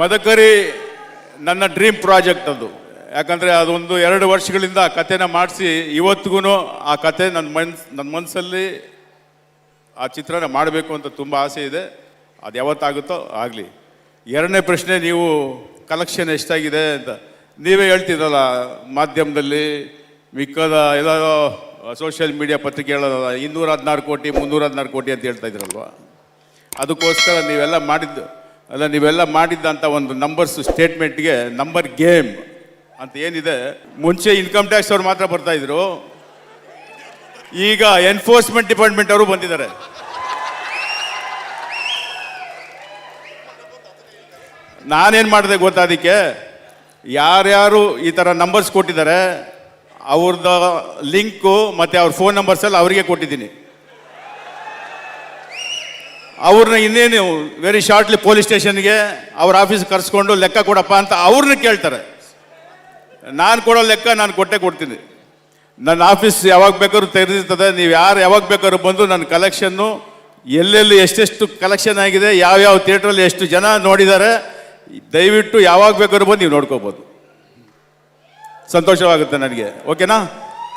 ಮದಕರಿ ನನ್ನ dream project ಅದು. ಯಾಕಂದರೆ ಅದೊಂದು ಎರಡು ವರ್ಷಗಳಿಂದ ಆ ಕಥೆನ ಮಾಡಿಸಿ ಇವತ್ತಿಗೂ ಆ ಕತೆ ನನ್ನ ಮನ್ಸ್ ನನ್ನ ಮನಸ್ಸಲ್ಲಿ ಆ ಚಿತ್ರನ ಮಾಡಬೇಕು ಅಂತ ತುಂಬ ಆಸೆ ಇದೆ. ಅದು ಯಾವತ್ತಾಗುತ್ತೋ ಆಗಲಿ. ಎರಡನೇ ಪ್ರಶ್ನೆ, ನೀವು ಕಲೆಕ್ಷನ್ ಎಷ್ಟಾಗಿದೆ ಅಂತ. ನೀವೇ ಹೇಳ್ತಿದ್ರಲ್ಲ, ಮಾಧ್ಯಮದಲ್ಲಿ ಮಿಕ್ಕದ ಎಲ್ಲ ಸೋಷಿಯಲ್ ಮೀಡಿಯಾ ಪತ್ರಿಕೆ ಹೇಳೋದಲ್ಲ ಇನ್ನೂರ ಹದಿನಾರು ಕೋಟಿ ಮುನ್ನೂರ ಹದಿನಾರು ಕೋಟಿ ಅಂತ ಹೇಳ್ತಾ ಇದ್ರಲ್ವ? ಅದಕ್ಕೋಸ್ಕರ ನೀವೆಲ್ಲ ಮಾಡಿದ್ದು ಅಲ್ಲ, ನೀವೆಲ್ಲ ಮಾಡಿದ್ದಂಥ ಒಂದು ನಂಬರ್ಸ್ ಸ್ಟೇಟ್ಮೆಂಟ್ಗೆ ನಂಬರ್ ಗೇಮ್ ಅಂತ ಏನಿದೆ? ಮುಂಚೆ ಇನ್ಕಮ್ ಟ್ಯಾಕ್ಸ್ ಅವ್ರು ಮಾತ್ರ ಬರ್ತಾ ಇದ್ರು. ಈಗ ಎನ್ಫೋರ್ಸ್ಮೆಂಟ್ ಡಿಪಾರ್ಟ್ಮೆಂಟ್ ಅವರು ಬಂದಿದ್ದಾರೆ. ನಾನೇನು ಮಾಡಿದೆ ಗೊತ್ತಾ ಅದಕ್ಕೆ? ಯಾರ್ಯಾರು ಈ ಥರ ನಂಬರ್ಸ್ ಕೊಟ್ಟಿದ್ದಾರೆ ಅವ್ರದ್ದು ಲಿಂಕು ಮತ್ತು ಅವ್ರ ಫೋನ್ ನಂಬರ್ಸ್ ಎಲ್ಲ ಅವರಿಗೆ ಕೊಟ್ಟಿದ್ದೀನಿ. ಅವ್ರನ್ನ ಇನ್ನೇನು ವೆರಿ ಶಾರ್ಟ್ಲಿ ಪೊಲೀಸ್ ಸ್ಟೇಷನ್ಗೆ ಅವ್ರ ಆಫೀಸ್ ಕರೆಸ್ಕೊಂಡು ಲೆಕ್ಕ ಕೊಡಪ್ಪ ಅಂತ ಅವ್ರನ್ನ ಕೇಳ್ತಾರೆ. ನಾನು ಕೊಡೋ ಲೆಕ್ಕ ನಾನು ಕೊಟ್ಟೆ ಕೊಡ್ತೀನಿ. ನನ್ನ ಆಫೀಸ್ ಯಾವಾಗ ಬೇಕಾದ್ರೂ ತೆರೆದಿರ್ತದೆ ನೀವು ಯಾರು ಯಾವಾಗ ಬೇಕಾದ್ರೂ ಬಂದು ನನ್ನ ಕಲೆಕ್ಷನ್ನು ಎಲ್ಲೆಲ್ಲಿ ಎಷ್ಟೆಷ್ಟು ಕಲೆಕ್ಷನ್ ಆಗಿದೆ, ಯಾವ್ಯಾವ ಥಿಯೇಟ್ರಲ್ಲಿ ಎಷ್ಟು ಜನ ನೋಡಿದ್ದಾರೆ, ದಯವಿಟ್ಟು ಯಾವಾಗ ಬೇಕಾದ್ರೂ ಬಂದು ನೀವು ನೋಡ್ಕೋಬೋದು. ಸಂತೋಷವಾಗುತ್ತೆ ನನಗೆ. ಓಕೆನಾ